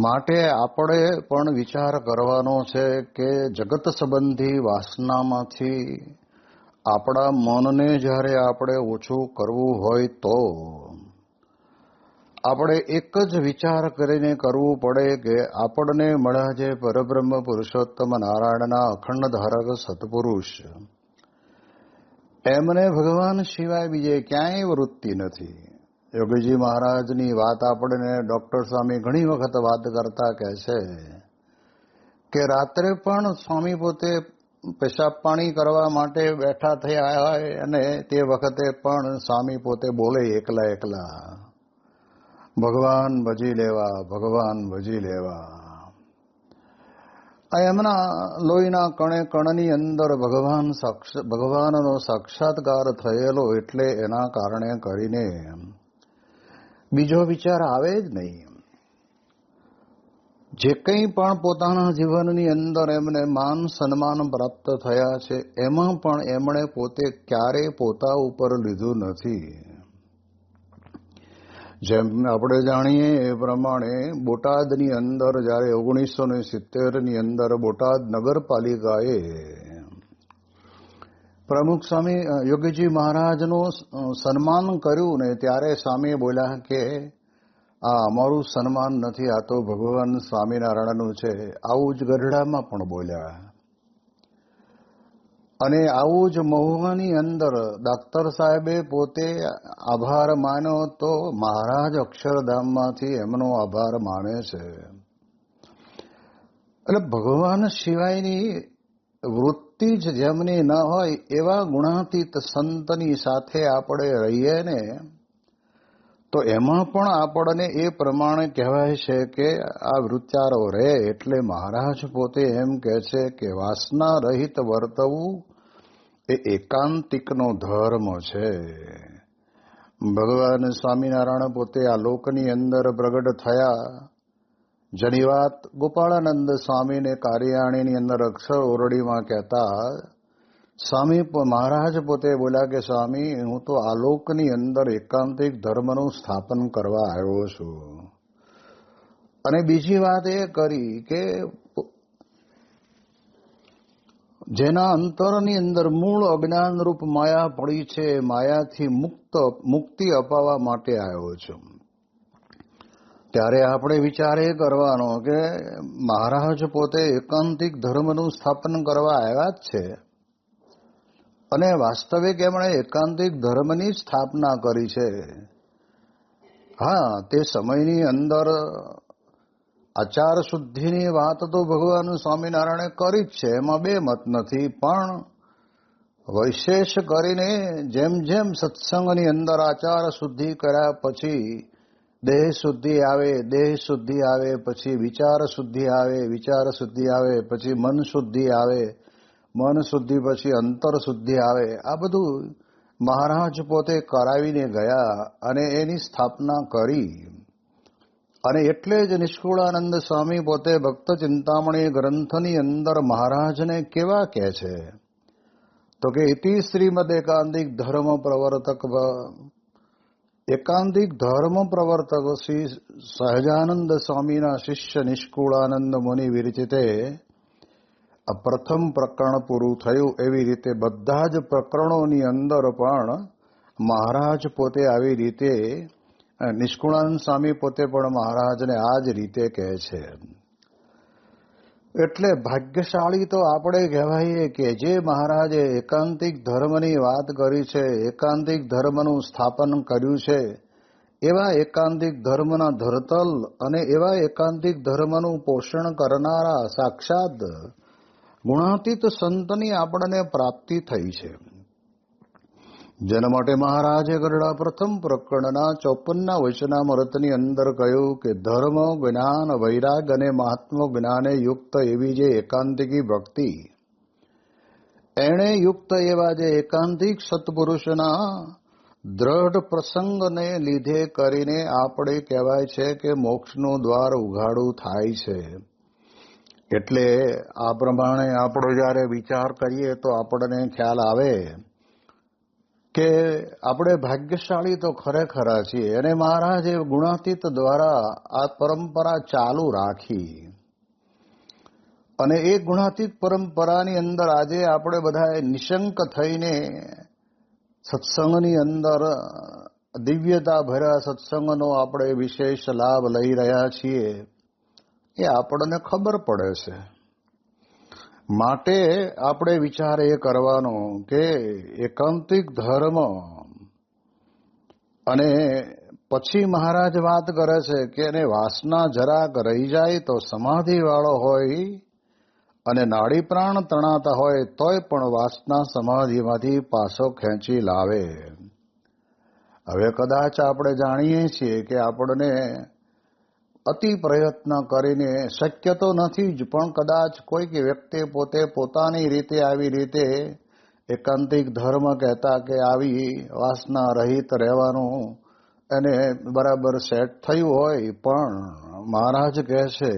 માટે આપણે પણ વિચાર કરવાનો છે કે જગત સંબંધી વાસનામાંથી આપણા મનને જ્યારે આપણે ઓછું કરવું હોય તો આપણે એક જ વિચાર કરીને કરવું પડે કે આપણને મળ્યા છે પરબ્રહ્મ પુરુષોત્તમ નારાયણના અખંડ ધારક સત્પુરુષ. એમને ભગવાન સિવાય બીજે ક્યાંય વૃત્તિ નથી. યોગીજી મહારાજની વાત આપણને ડોક્ટર સ્વામી ઘણી વખત વાત કરતા કહે છે કે રાત્રે પણ સ્વામી પોતે પેશાબ પાણી કરવા માટે બેઠા થયા હોય અને તે વખતે પણ સ્વામી પોતે બોલે એકલા એકલા, ભગવાન ભજી લેવા, ભગવાન ભજી લેવા. આ એમના લોહીના કણે કણની અંદર ભગવાન ભગવાનનો સાક્ષાત્કાર થયેલો એટલે એના કારણે કરીને બીજો વિચાર આવે જ નહીં. જે કંઈ પણ પોતાના જીવનની અંદર એમને માન સન્માન પ્રાપ્ત થયા છે, એમાં પણ એમણે પોતે ક્યારેય પોતા ઉપર લીધું નથી. જેમ આપણે જાણીએ એ પ્રમાણે બોટાદની અંદર જ્યારે ઓગણીસો ને સિત્તેરની અંદર બોટાદ નગરપાલિકાએ પ્રમુખ સ્વામી યોગીજી મહારાજનું સન્માન કર્યું ને ત્યારે સ્વામી બોલ્યા કે, આ અમારું સન્માન નથી, આ તો ભગવાન સ્વામિનારાયણનું છે. આવું જ ગઢડામાં પણ બોલ્યા. અને આવું જ મહુવાની અંદર ડાક્ટર સાહેબે પોતે આભાર માન્યો તો મહારાજ અક્ષરધામમાંથી એમનો આભાર માને છે. એટલે ભગવાન સિવાયની વૃત્તિ જ જેમની ન હોય એવા ગુણાતીત સંતની સાથે આપણે રહીએ ને, તો એમાં પણ આપણને એ પ્રમાણે કહેવાય છે કે આ વૃત્યારો રહે એટલે મહારાજ પોતે એમ કહે છે કે વાસના રહિત વર્તવું એ એકાંતિકનો ધર્મ છે. ભગવાન સ્વામિનારાયણ પોતે આ લોકની અંદર પ્રગટ થયા જેની વાત ગોપાળાનંદ સ્વામીને કાર્યાણીની અંદર અક્ષર ઓરડીમાં કહેતા, સ્વામી મહારાજ પોતે બોલ્યા કે, સ્વામી, હું તો આલોકની અંદર એકાંતિક ધર્મનું સ્થાપન કરવા આવ્યો છું. અને બીજી વાત એ કરી કે, જેના અંતરની અંદર મૂળ અજ્ઞાનરૂપ માયા પડી છે, માયાથી મુક્ત, મુક્તિ અપાવવા માટે આવ્યો છું. ત્યારે આપણે વિચાર એ કરવાનો કે મહારાજ પોતે એકાંતિક ધર્મનું સ્થાપન કરવા આવ્યા જ છે. અને વાસ્તવિક એમણે એકાંતિક ધર્મની સ્થાપના કરી છે. હા, તે સમયની અંદર આચાર શુદ્ધિની વાત તો ભગવાન સ્વામિનારાયણે કરી જ છે, એમાં બે મત નથી, પણ વિશેષ કરીને જેમ જેમ સત્સંગની અંદર આચાર શુદ્ધિ કર્યા પછી દેહ શુદ્ધિ આવે, દેહ શુદ્ધિ આવે, પછી વિચાર શુદ્ધિ આવે, વિચાર શુદ્ધિ આવે, પછી મન શુદ્ધિ આવે, મન શુદ્ધિ પછી અંતર શુદ્ધિ આવે. આ બધું મહારાજ પોતે કરાવીને ગયા અને એની સ્થાપના કરી. અને એટલે જ નિષ્કુળાનંદ સ્વામી પોતે ભક્ત ચિંતામણી ગ્રંથની અંદર મહારાજને કેવા કહે છે? તો કે, ઇતિ શ્રીમદ એકાંતિક ધર્મ પ્રવર્તક એકાંતિક ધર્મ પ્રવર્તક શ્રી સહજાનંદ સ્વામીના શિષ્ય નિષ્કુળાનંદ મુનિ વિરચિતે આ પ્રથમ પ્રકરણ પૂરું થયું એવી રીતે બધા જ પ્રકરણોની અંદર પણ મહારાજ પોતે આવી રીતે નિષ્કુળાનંદ સ્વામી પોતે પણ મહારાજને આ જ રીતે કહે છે એટલે ભાગ્યશાળી તો આપણે કહેવાઈએ કે જે મહારાજે એકાંતિક ધર્મની વાત કરી છે, એકાંતિક ધર્મનું સ્થાપન કર્યું છે, એવા એકાંતિક ધર્મના ધરતલ અને એવા એકાંતિક ધર્મનું પોષણ કરનારા સાક્ષાત ગુણાતીત સંતની આપણને પ્રાપ્તિ થઈ છે. જેના માટે મહારાજે ગરડા પ્રથમ પ્રકરણના ચોપનના વચનામૃતની અંદર કહ્યું કે ધર્મ જ્ઞાન વૈરાગ અને મહાત્મ જ્ઞાને યુક્ત એવી જે એકાંતિકી ભક્તિ એણે યુક્ત એવા જે એકાંતિક સત્પુરુષના દ્રઢ પ્રસંગને લીધે કરીને આપણે કહેવાય છે કે મોક્ષનું દ્વાર ઉઘાડું થાય છે એટલે આ પ્રમાણે આપણો જ્યારે વિચાર કરીએ તો આપણને ખ્યાલ આવે કે આપણે ભાગ્યશાળી તો ખરેખર છીએ અને મહારાજે ગુણાતીત દ્વારા આ પરંપરા ચાલુ રાખી. અને એ ગુણાતીત પરંપરાની અંદર આજે આપણે બધા નિશંક થઈને સત્સંગની અંદર દિવ્યતા ભર્યા સત્સંગનો આપણે વિશેષ લાભ લઈ રહ્યા છીએ. એ આપણને ખબર પડે છે. માટે આપણે વિચાર એ કરવાનો કે એકાંતિક ધર્મ અને પછી મહારાજ વાત કરે છે કે એને વાસના જરાક રહી જાય તો સમાધિ વાળો હોય અને નાડી પ્રાણ તણાતા હોય તોય પણ વાસના સમાધિમાંથી પાછો ખેંચી લાવે. હવે કદાચ આપણે જાણીએ છીએ કે આપણને અતિ પ્રયત્ન કરીને શક્ય તો નથી જ, પણ કદાચ કોઈક વ્યક્તિ પોતે પોતાની રીતે આવી રીતે એકાંતિક ધર્મ કહેતા કે આવી વાસના રહિત રહેવાનું એને બરાબર સેટ થયું હોય, પણ મહારાજ કહે છે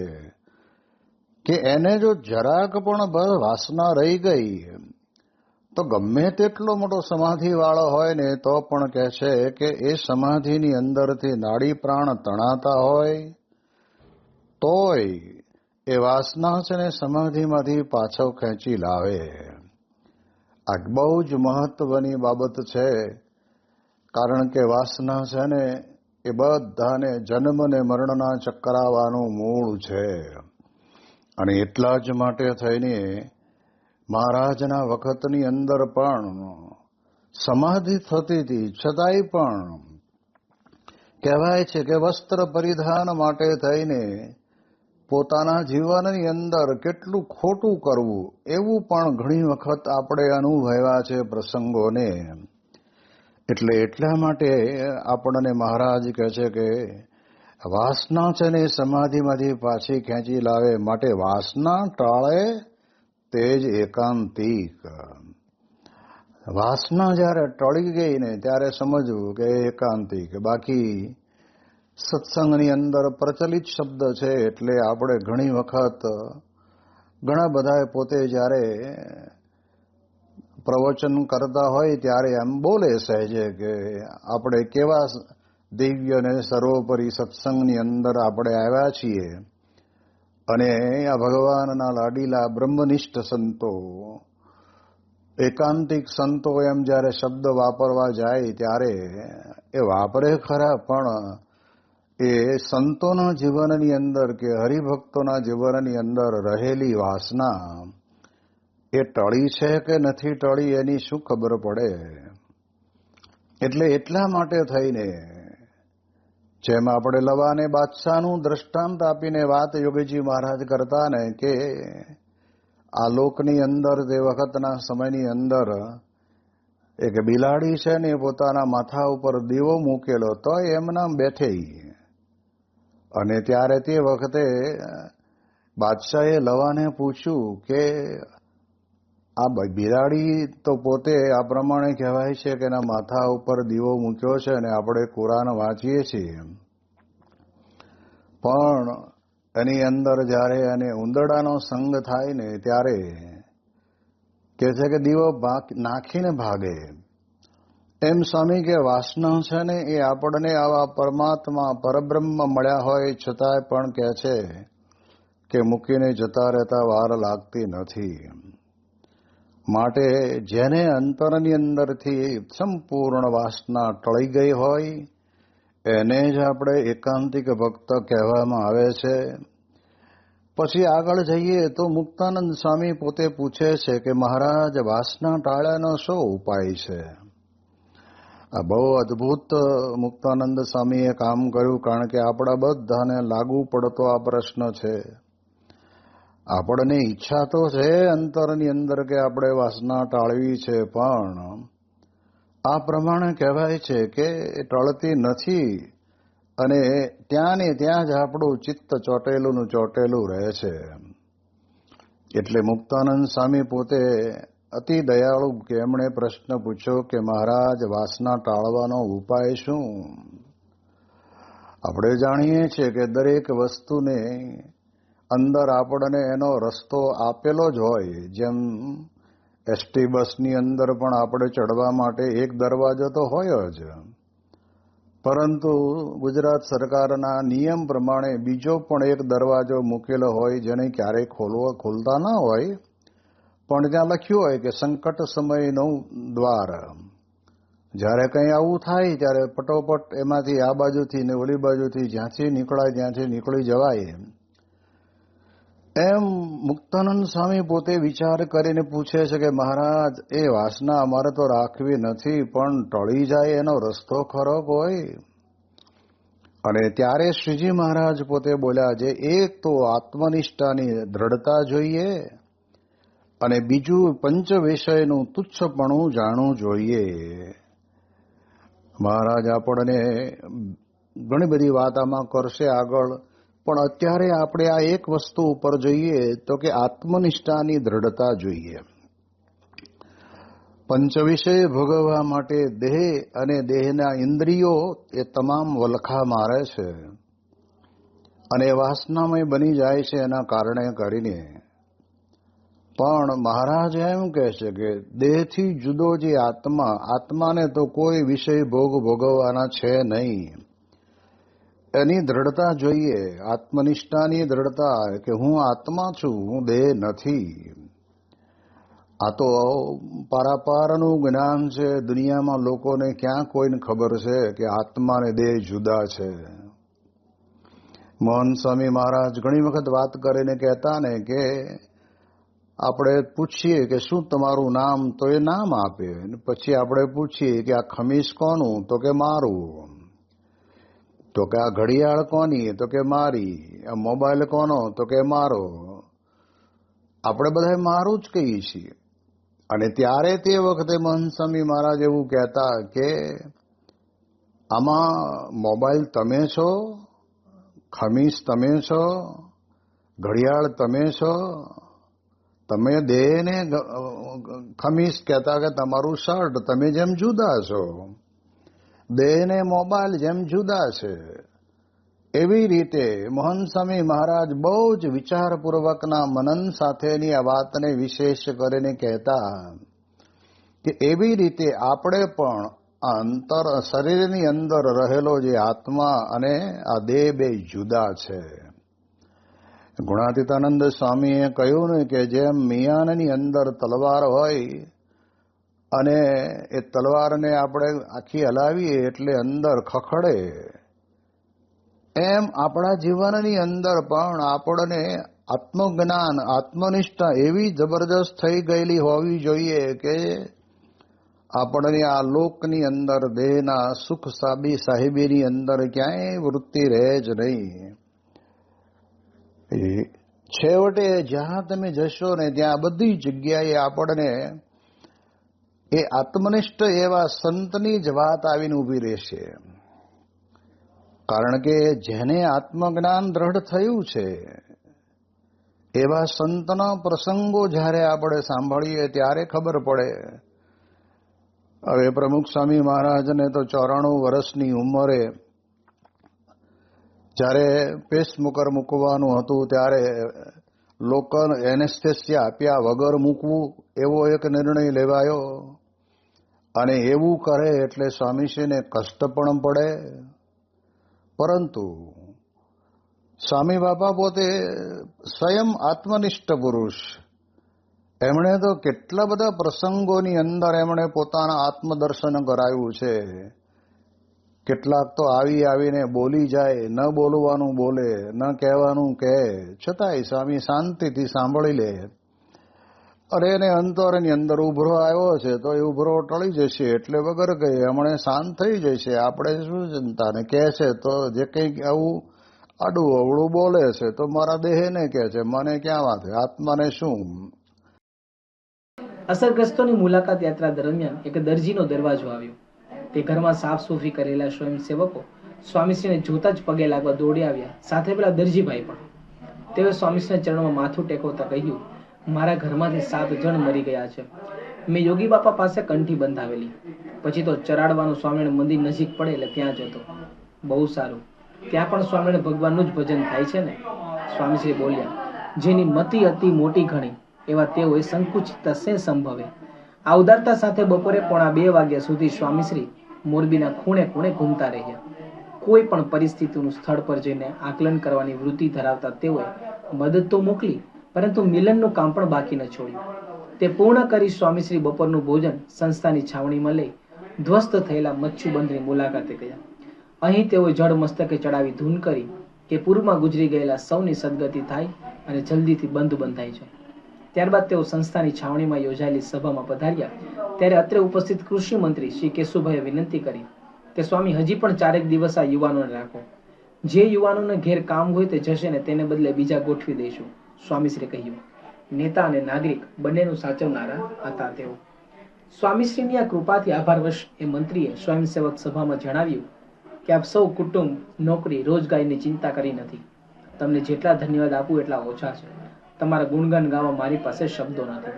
કે એને જો જરાક પણ બસ વાસના રહી ગઈ, તો ગમે તેટલો મોટો સમાધિ વાળો હોય ને, તો પણ કહે છે કે એ સમાધિની અંદરથી નાડી પ્રાણ તણાતા હોય તોય એ વાસના છે ને સમાધિમાંથી પાછો ખેંચી લાવે. આ બહુ જ મહત્વની બાબત છે, કારણ કે વાસના છે ને એ બધાને જન્મ ને મરણના ચક્કરાવાનું મૂળ છે. અને એટલા જ માટે થઈને મહારાજના વખતની અંદર પણ સમાધિ થતી હતી. છતાંય પણ કહેવાય છે કે વસ્ત્ર પરિધાન માટે થઈને પોતાના જીવનની અંદર કેટલું ખોટું કરવું, એવું પણ ઘણી વખત આપણે અનુભવ્યા છે પ્રસંગોને. એટલે એટલા માટે આપણને મહારાજ કહે છે કે, વાસના છે ને સમાધિમાંથી પાછી ખેંચી લાવે, માટે વાસના ટાળે તે જ એકાંતિક. વાસના જ્યારે ટળી ગઈ ને, ત્યારે સમજવું કે એકાંતિક. બાકી સત્સંગની અંદર પ્રચલિત શબ્દ છે એટલે આપણે ઘણી વખત, ઘણા બધા પોતે જ્યારે પ્રવચન કરતા હોય ત્યારે એમ બોલે સહેજે કે આપણે કેવા દિવ્ય અને સર્વોપરી સત્સંગની અંદર આપણે આવ્યા છીએ. અને આ ભગવાનના લાડીલા બ્રહ્મનિષ્ઠ સંતો, એકાંતિક સંતો એમ જ્યારે શબ્દ વાપરવા જાય ત્યારે એ વાપરે ખરા પણ એ સંતોના જીવનની અંદર કે હરિભક્તોના જીવનની અંદર રહેલી વાસના એ ટળી છે કે નથી ટળી એની શું ખબર પડે? એટલે એટલા માટે થઈને જેમ આપણે લવાને બાદશાહનું દ્રષ્ટાંત આપીને વાત યોગીજી મહારાજ કરતા ને કે આ લોકની અંદર તે વખતના સમયની અંદર એક બિલાડી છે ને પોતાના માથા ઉપર દીવો મૂકેલો તો એમના બેઠે અને ત્યારે તે વખતે બાદશાહે લવાને પૂછ્યું કે, આ બિલાડી તો પોતે આ પ્રમાણે કહેવાય છે કે એના માથા ઉપર દીવો મૂક્યો છે અને આપણે કુરાન વાંચીએ છીએ. પણ એની અંદર જ્યારે એને ઉંદરડાનો સંગ થાય ને ત્યારે કે છે કે દીવો નાખીને ભાગે. એમ સ્વામી કે વાસના છે ને એ આપણને આવા પરમાત્મા પરબ્રહ્મ મળ્યા હોય છતાંય પણ કે છે કે મૂકીને જતા રહેતા વાર લાગતી નથી. માટે જેને અંતરની અંદરથી સંપૂર્ણ વાસના ટળી ગઈ હોય, એને જ આપણે એકાંતિક ભક્ત કહેવામાં આવે છે. પછી આગળ જઈએ તો મુક્તાનંદ સ્વામી પોતે પૂછે છે કે મહારાજ, વાસના ટાળ્યાનો શો ઉપાય છે? આ બહુ અદભુત, મુક્તાનંદ સ્વામીએ કામ કર્યું કારણ કે આપણા બધાને લાગુ પડતો આ પ્રશ્ન છે. આપણને ઈચ્છા તો છે અંતરની અંદર કે આપણે વાસના ટાળવી છે, પણ આ પ્રમાણે કહેવાય છે કે ટળતી નથી અને ત્યાં ને ત્યાં જ આપણું ચિત્ત ચોટેલું ચોટેલું રહે છે. એટલે મુક્તાનંદ સ્વામી પોતે અતિ દયાળુ એમણે પ્રશ્ન પૂછ્યો કે મહારાજ, વાસના ટાળવાનો ઉપાય શું? આપણે જાણીએ છીએ કે દરેક વસ્તુને અંદર આપણને એનો રસ્તો આપેલો જ હોય. જેમ એસટી બસની અંદર પણ આપણે ચડવા માટે એક દરવાજો તો હોય જ. પરંતુ ગુજરાત સરકારના નિયમ પ્રમાણે બીજો પણ એક દરવાજો મૂકેલો હોય જેને ક્યારેય ખોલવો, ખોલતા ના હોય. પણ ત્યાં લખ્યું હોય કે સંકટ સમયનું દ્વાર. જ્યારે કંઈ આવું થાય, ત્યારે પટોપટ એમાંથી આ બાજુથી ને ઓલી બાજુથી જ્યાંથી નીકળાય, ત્યાંથી નીકળી જવાય. એમ મુક્તાનંદ સ્વામી પોતે વિચાર કરીને પૂછે છે કે, મહારાજ, એ વાસના અમારે તો રાખવી નથી, પણ ટળી જાય એનો રસ્તો ખરો કોઈ? અને ત્યારે શ્રીજી મહારાજ પોતે બોલ્યા છે એક તો આત્મનિષ્ઠાની દ્રઢતા જોઈએ. અને બીજું પંચ વિષયનું તુચ્છપણું જાણવું જોઈએ. મહારાજ આપણને ઘણી બધી વાત આમાં કરશે આગળ, પણ અત્યારે આપણે આ એક વસ્તુ ઉપર જોઈએ તો કે આત્મનિષ્ઠાની દ્રઢતા જોઈએ. પંચ વિષય ભોગવવા માટે દેહ અને દેહના ઇન્દ્રિયો એ તમામ વલખા મારે છે અને વાસનામય બની જાય છે એના કારણે કરીને. પણ મહારાજ એમ કહે છે કે દેહથી જુદો જે આત્મા, આત્માને તો કોઈ વિષય ભોગ ભોગવવાના છે નહીં. એની દ્રઢતા જોઈએ, આત્મનિષ્ઠાની દ્રઢતા કે હું આત્મા છું, હું દેહ નથી. આ તો પારાપારનું જ્ઞાન છે, દુનિયામાં લોકોને ક્યાં કોઈને ખબર છે કે આત્મા ને દેહ જુદા છે. મોહન સ્વામી મહારાજ ઘણી વખત વાત કરીને કહેતા ને કે આપણે પૂછીએ કે શું તમારું નામ? તો એ નામ આપે. પછી આપણે પૂછીએ કે આ ખમીસ કોનું? તો કે મારું. તો કે આ ઘડિયાળ કોની? તો કે મારી. આ મોબાઈલ કોનો? તો કે મારો. આપણે બધા મારું જ કહીએ છીએ. અને ત્યારે તે વખતે મહંત સ્વામી મહારાજ એવું કહેતા કે, આમાં મોબાઈલ તમે છો? ખમીસ તમે છો? ઘડિયાળ તમે છો? તમે દેહને ખમીસ કહેતા કે તમારું શર્ટ, તમે જેમ જુદા છો. દેહને મોબાઈલ જેમ જુદા છે. એવી રીતે મોહન સ્વામી મહારાજ બહુ જ વિચારપૂર્વકના મનન સાથેની આ વાતને વિશેષ કરીને કહેતા કે એવી રીતે આપણે પણ આ અંતર, શરીરની અંદર રહેલો જે આત્મા અને આ દેહ બે જુદા છે. ગુણાતીતાનંદ સ્વામીએ કહ્યું ને કે જેમ મિયાનની અંદર તલવાર હોય અને એ તલવારને આપણે આખી હલાવીએ એટલે અંદર ખખડે, એમ આપણા જીવનની અંદર પણ આપણને આત્મજ્ઞાન, આત્મનિષ્ઠા એવી જબરજસ્ત થઈ ગયેલી હોવી જોઈએ કે આપણને આ લોકની અંદર દેહના સુખ સાબી સાહેબીની અંદર ક્યાંય વૃત્તિ રહે જ નહીં. છેવટે જ્યાં તમે જશો ને ત્યાં બધી જગ્યાએ આપણને એ આત્મનિષ્ઠ એવા સંતની જ વાત આવીને ઊભી રહેશે. કારણ કે જેને આત્મજ્ઞાન દ્રઢ થયું છે, એવા સંતના પ્રસંગો જ્યારે આપણે સાંભળીએ ત્યારે ખબર પડે. હવે પ્રમુખ સ્વામી મહારાજને તો ચોરાણું વર્ષની ઉંમરે જ્યારે પેસમુકર મૂકવાનું હતું ત્યારે લોકલ એનેસ્થેસિયા આપ્યા વગર મૂકવું એવો એક નિર્ણય લેવાયો. અને એવું કરે એટલે સ્વામીશ્રીને કષ્ટ પણ પડે. પરંતુ સ્વામી બાપા પોતે સ્વયં આત્મનિષ્ઠ પુરુષ. એમણે તો કેટલા બધા પ્રસંગોની અંદર એમણે પોતાના આત્મદર્શન કરાયું છે. કેટલાક તો આવી આવીને બોલી જાય, ન બોલવાનું બોલે, ન કહેવાનું કહે. છતાંય સ્વામી શાંતિથી સાંભળી લે. અરે એને અંતરની અંદર ઉભરો આવ્યો છે, તો એ ઉભરો ટળી જશે એટલે વગર કહે. હમણે શાંત થઈ જશે. આપણે શું ચિંતા ને કહે છે તો જે કંઈક આવું આડું અવળું બોલે છે, તો મારા દેહને કહે છે, મને ક્યાં વાત આત્માને શું? અસરગ્રસ્તોની મુલાકાત યાત્રા દરમિયાન એક દરજીનો દરવાજો આવ્યો. તે ઘરમાં સાફ સૂફી કરેલા સ્વયંસેવકો સ્વામીશ્રીને જોતા જ પગે લાગવા દોડી આવ્યા. સાથે પેલા દરજીભાઈ પણ. તેઓએ સ્વામીશ્રીના ચરણમાં માથું ટેકવતા કહ્યું, મારા ઘરમાંથી સાત જણ મરી ગયા છે. મેં યોગી બાપા પાસે કંઠી બંધાવેલી. પછી તો ચરાડવાનું સ્વામિનારાયણ મંદિર નજીક પડે એટલે ત્યાં જતો. બહુ સારું. ત્યાં પણ સ્વામિનારાયણ ભગવાનનું જ ભજન થાય છે ને? સ્વામીશ્રી બોલ્યા, જેની મતિ અતિ મોટી ઘણી, એવા તેઓએ સંકુચિતતા સે સંભવે. આ ઉદારતા સાથે બપોરે પોણા બે વાગ્યા સુધી સ્વામીશ્રી મોરબીના ખૂણે ખૂણે ઘૂમતા રહ્યા. કોઈ પણ પરિસ્થિતિનું સ્થળ પર જઈને આકલન કરવાની વૃત્તિ ધરાવતા તેઓએ મદદ તો મોકલી, પરંતુ મિલનનું કામ પણ બાકી ન છોડ્યું. તે પૂર્ણ કરી સ્વામીશ્રી બપોરનું ભોજન સંસ્થાની છાવણીમાં લઈ ધ્વસ્ત થયેલા મચ્છુબંધની મુલાકાતે ગયા. અહીં તેઓએ જળ મસ્તકે ચડાવી ધૂન કરી કે પૂરમાં ગુજરી ગયેલા સૌની સદગતિ થાય અને જલ્દીથી બંધ બંધાઈ જાય. ત્યારબાદ તેઓ સંસ્થાની છાવણીમાં યોજાયેલી સભામાં પધાર્યા. ત્યારે અત્રે ઉપસ્થિત કૃષિ મંત્રી શ્રી કેશુભાઈએ વિનંતી કરી કે, સ્વામી, હજી પણ ચારેક દિવસ આ યુવાનોને રાખો. જે યુવાનોને ઘેર કામ હોય તે જશે ને તેને બદલે બીજા ગોઠવી દઈશું. સ્વામીશ્રીએ કહ્યું, નેતા અને નાગરિક બંનેનું સાચવનારા હતા તેઓ. સ્વામીશ્રીની આ કૃપાથી આભારવશ એ મંત્રીએ સ્વયંસેવક સભામાં જણાવ્યું કે, આપ સૌ કુટુંબ, નોકરી, રોજગારીની ચિંતા કરી નથી. તમને જેટલા ધન્યવાદ આપું એટલા ઓછા છે. તમારા ગુણગાન ગાવા મારી પાસે શબ્દો નથી.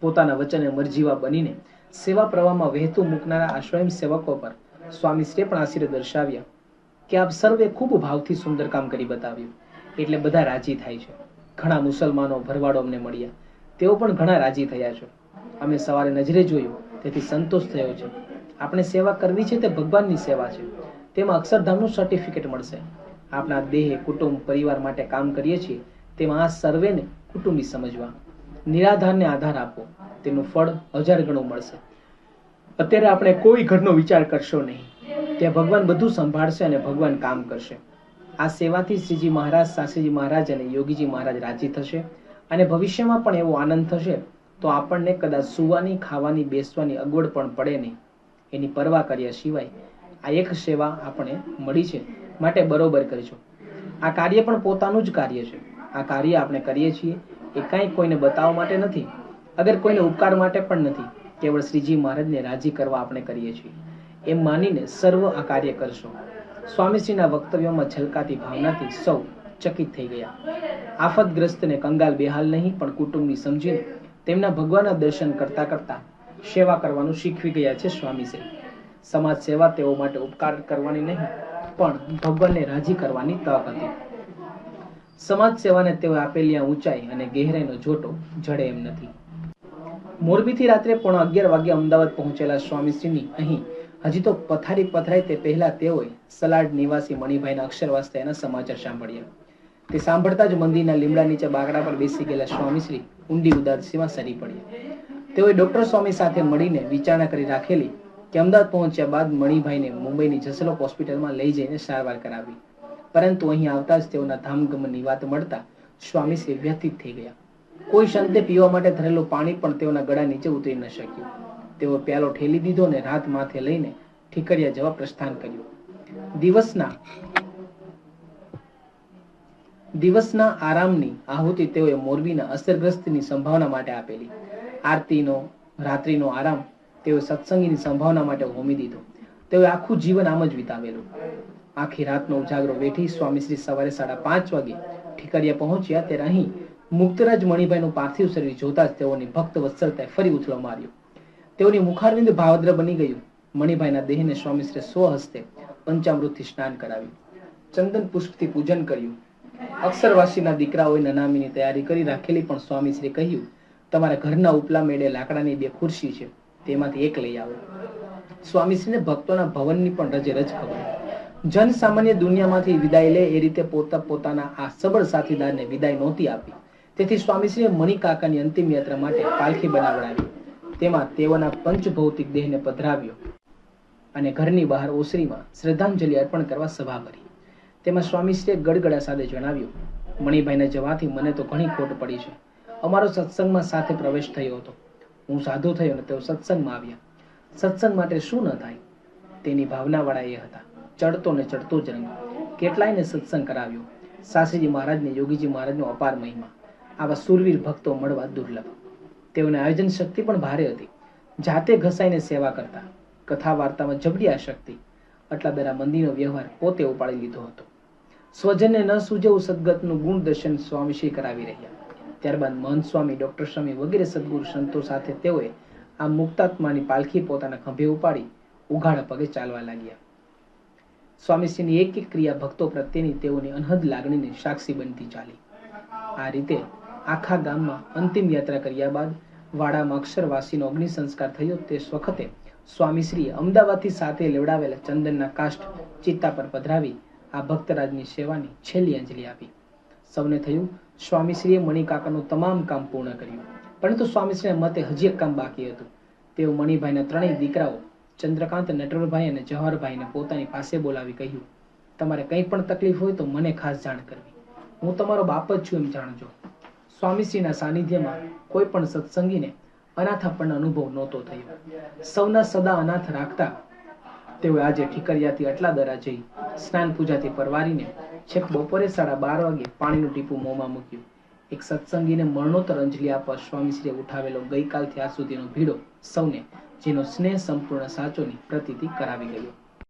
પોતાના વચને મરજીવા બનીને સેવા પ્રવાહમાં વહેતું મૂકનારા આ સ્વયંસેવકો પર સ્વામીશ્રીએ પણ આશીર્વાદ દર્શાવ્યા કે આપ સર્વે ખૂબ ભાવથી સુંદર કામ કરી બતાવ્યું. એટલે બધા રાજી થાય છે. ઘણા મુસલમાનો ભરવાડો અમને મળ્યા. તેઓ પણ ઘણા રાજી થયા છે. અમે સવારે નજરે જોયું, તેથી સંતોષ થયો છે. આપણે સેવા કરવી છે તે ભગવાનની સેવા છે. તેમાં અક્ષરધામનું સર્ટિફિકેટ મળશે. આપણા દેહ, કુટુંબ, પરિવાર માટે કામ કરીએ છીએ. તેમાં આ સર્વેને કુટુંબી સમજવા, નિરાધારને આધાર આપો તેનું ફળ હજાર ગણું મળશે. અત્યારે આપણે કોઈ ઘરનો વિચાર કરશો નહીં. ત્યાં ભગવાન બધું સંભાળશે અને ભગવાન કામ કરશે. આ સેવાથી શ્રીજી મહારાજ, સાસીજી મહારાજ અને યોગીજી મહારાજ રાજી થશે અને ભવિષ્યમાં પણ એવો આનંદ થશે તો આપણને કદાચ સુવાની, ખાવાની, બેસવાની અગવડ પણ પડે નહીં. એની પરવા કર્યા સિવાય આ એક સેવા આપણે મળી છે. માટે બરોબર કરજો આ કાર્ય પણ પોતાનું જ કાર્ય છે. આ કાર્ય આપણે કરીએ છીએ એ કાંઈ કોઈને બતાવવા માટે નથી, અગર કોઈને ઉપકાર માટે પણ નથી. કેવળ શ્રીજી મહારાજને રાજી કરવા આપણે કરીએ છીએ. એમ માનીને સર્વ આ કાર્ય કરશો. સ્વામીશ્રીના વક્તવ્યોમાં છલકાતી ભાવનાથી સૌ ચકિત થઈ ગયા. આફતગ્રસ્તને કંગાલ બેહાલ નહીં, પણ કુટુંબની સમજીને તેમના ભગવાનના દર્શન કરતા કરતા સેવા કરવાનું શીખવી ગયા છે સ્વામીશ્રી. સમાજ સેવા તેઓ માટે ઉપકાર કરવાની નહીં, પણ ભગવાનને રાજી કરવાની તક હતી. સમાજ સેવાને તેઓ આપેલી આ ઊંચાઈ અને ગહેરાઈનો જોટો જડે એમ નથી. મોરબીથી રાત્રે પોણા અગિયાર વાગે અમદાવાદ પહોંચેલા સ્વામીશ્રીની અહીં હજી તો પથારી પથરાય તે પહેલા તેઓએ સલાડ નિવાસી મણિભાઈના અક્ષરવાસ એના સમાચાર સાંભળ્યા. તે સાંભળતા જ મંદિરના લીમડા નીચે બાકડા પર બેસી ગયેલા સ્વામીશ્રી ઊંડી ઉદાસીમાં સરી પડ્યા. તેઓએ ડોક્ટર સ્વામી સાથે મળીને વિચારણા કરી રાખેલી કે અમદાવાદ પહોંચ્યા બાદ મણિભાઈને મુંબઈની જસલોક હોસ્પિટલમાં લઈ જઈને સારવાર કરાવી. પરંતુ અહીં આવતા જ તેઓના ધામગમનની વાત મળતા સ્વામીશ્રી વ્યથિત થઈ ગયા. કોઈ સંતે પીવા માટે ધરેલું પાણી પણ તેઓના ગળા નીચે ઉતરી ન શક્યું. તેઓ પ્યાલો ઠેલી દીધો ને રાત માથે લઈને ઠીકરિયા જવા પ્રસ્થાન કર્યું. દિવસના દિવસના આરામની આહુતિ તેઓએ મોરબીના અસરગ્રસ્તની સંભાવના માટે આપેલી. આરતીનો, રાત્રિનો આરામ તેઓ સત્સંગીની સંભાવના માટે હોમી દીધો. તેઓએ આખું જીવન આમ જ વિતાવેલું. આખી રાતનો ઉજાગરો વેઠી સ્વામીશ્રી સવારે સાડા પાંચ વાગે ઠીકરિયા પહોંચ્યા ત્યારે અહીં મુક્તરાજ મણિભાઈનું પાર્થિવ શરીર જોતા જ તેઓની ભક્ત વત્સલતાએ ફરી ઉથલો માર્યો. તેઓની મુખારવિંદ ભાવદ્ર બની ગયું. મણિભાઈના દેહને સ્વામીશ્રી સ્વહસ્તે પંચામૃતથી સ્નાન કરાવ્યું. ચંદન પુષ્પથી પૂજન કર્યું. અક્ષરવાસીના દીકરાઓએ નનામીની તૈયારી કરી રાખેલી પણ સ્વામીશ્રી કહ્યું, તમારા ઘરના ઉપલા મેળે લાકડાની બે ખુરશી છે. તેમાંથી એક લઈ આવો. સ્વામીશ્રીને ભક્તોના ભવનની પણ રજે રજ ખબર. જન સામાન્ય દુનિયામાંથી વિદાય લે એ રીતે પોતા પોતાના આ સબળ સાથીદારને વિદાય નહોતી આપી. તેથી સ્વામીશ્રીએ મણિકાકાની અંતિમ યાત્રા માટે પાલખી બનાવડાવી. તેમાં તેઓના પંચભૌતિક દેહને પધરાવ્યો અને ઘરની બહાર ઓસરીમાં શ્રદ્ધાંજલિ અર્પણ કરવા સભા કરી. તેમાં સ્વામીશ્રીએ ગડગડા સાથે જણાવ્યું, મણિભાઈને જવાથી મને તો ઘણી ખોટ પડી છે. અમારો સત્સંગમાં સાથે પ્રવેશ થયો હતો. હું સાધુ થયો ને તેઓ સત્સંગમાં આવ્યા. સત્સંગ માટે શું ન થાય? તેની ભાવનાવાળા એ હતા. ચડતો ને ચડતો જ રંગ કેટલાયને સત્સંગ કરાવ્યો. સાસીજી મહારાજને યોગીજી મહારાજનો અપાર મહિમા. આવા સુરવીર ભક્તો મળવા દુર્લભ. તેઓને આયોજન શક્તિ પણ ભારે હતી. જાતે ઘસાઈને સેવા કરતા. કથા વાર્તામાં જબરી શક્તિ. આટલા બેરા મંદિરનો વ્યવહાર પોતે ઉપાડી લીધો હતો. સ્વજનને ન સૂજવું સદગતનું ગુણ દર્શન સ્વામીશ્રી કરાવી રહ્યા. ત્યારબાદ મહંત સ્વામી, ડોક્ટર સ્વામી વગેરે સદગુરુ સંતો સાથે તેઓએ આ મુક્તાત્માની પાલખી પોતાના ખંભે ઉપાડી ઉઘાડા પગે ચાલવા લાગ્યા. સ્વામીશ્રીની એક એક ક્રિયા ભક્તો પ્રત્યેની તેઓની અનહદ લાગણીની સાક્ષી બનતી ચાલી. આ રીતે આખા ગામમાં અંતિમ યાત્રા કર્યા બાદ વાડામાં અક્ષરવાસીનો અગ્નિ સંસ્કાર થયો. તે વખતે સ્વામીશ્રીએ અમદાવાદથી સાથે લેવડાવેલા ચંદનના કાષ્ઠ ચિત્તા પર પધરાવી આ ભક્તરાજની સેવાની છેલ્લી અંજલિ આપી. સૌને થયું, સ્વામીશ્રીએ મણિકાકાનું તમામ કામ પૂર્ણ કર્યું. પરંતુ સ્વામીશ્રીના મતે હજી એક કામ બાકી હતું. તેઓ મણિભાઈના ત્રણેય દીકરાઓ ચંદ્રકાંત નટવરભાઈ અને જવાહરભાઈને પોતાની પાસે બોલાવી કહ્યું, તમારે કંઈ પણ તકલીફ હોય તો મને ખાસ જાણ કરવી. હું તમારો બાપ જ છું એમ જાણજો. સ્વામીશ્રીના સાનિધ્યમાં કોઈ પણ સત્સંગીને અનાથાપણ અનુભવ નહોતો થયો. સૌના સદા અનાથ રાખતા તેઓએ આજે ઠીકરિયાથી અટલા દરા જઈ સ્નાન પૂજાથી પરવારીને છેક બપોરે સાડા બાર વાગે પાણીનું ટીપું મોંમાં મૂક્યું. એક સત્સંગીને મરણોત્તર અંજલિ આપવા સ્વામીશ્રીએ ઉઠાવેલો ગઈકાલથી આ સુધીનો ભીડો સૌને, જેનો સ્નેહ સંપૂર્ણ સાચોની પ્રતીતિ કરાવી ગયો